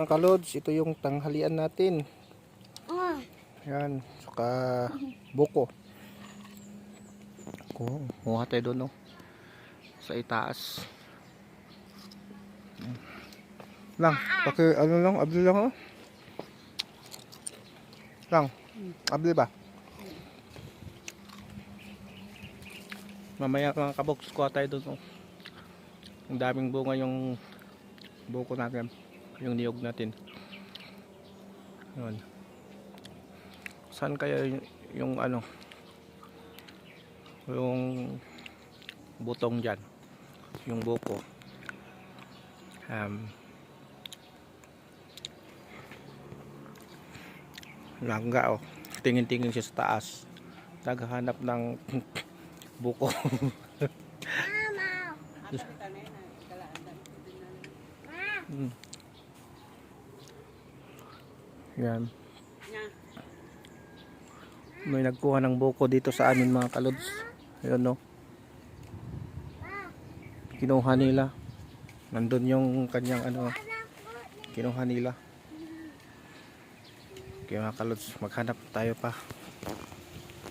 Mga kalods, ito yung tanghalian natin. Ah, Yan, saka buko. Kung kuha tayo doon, no? Sa itaas. Lang, paki, ano lang, abli lang, oh. Lang, abli ba? Mamaya mga kaboks, kuha tayo doon, oh. Ang daming bunga yung buko natin. Yung niyog natin. Yun. Saan kaya yung, yung ano yung butong dyan yung buko um, langga oh tingin-tingin siya sa taas naghahanap ng buko mama. Hmm. Yan. May nagkuha ng buko dito sa amin mga kalods. Ayun no? Kinuha nila. Nandun yung kanyang ano kinuha nila. Kaya mga kalods maghanap tayo pa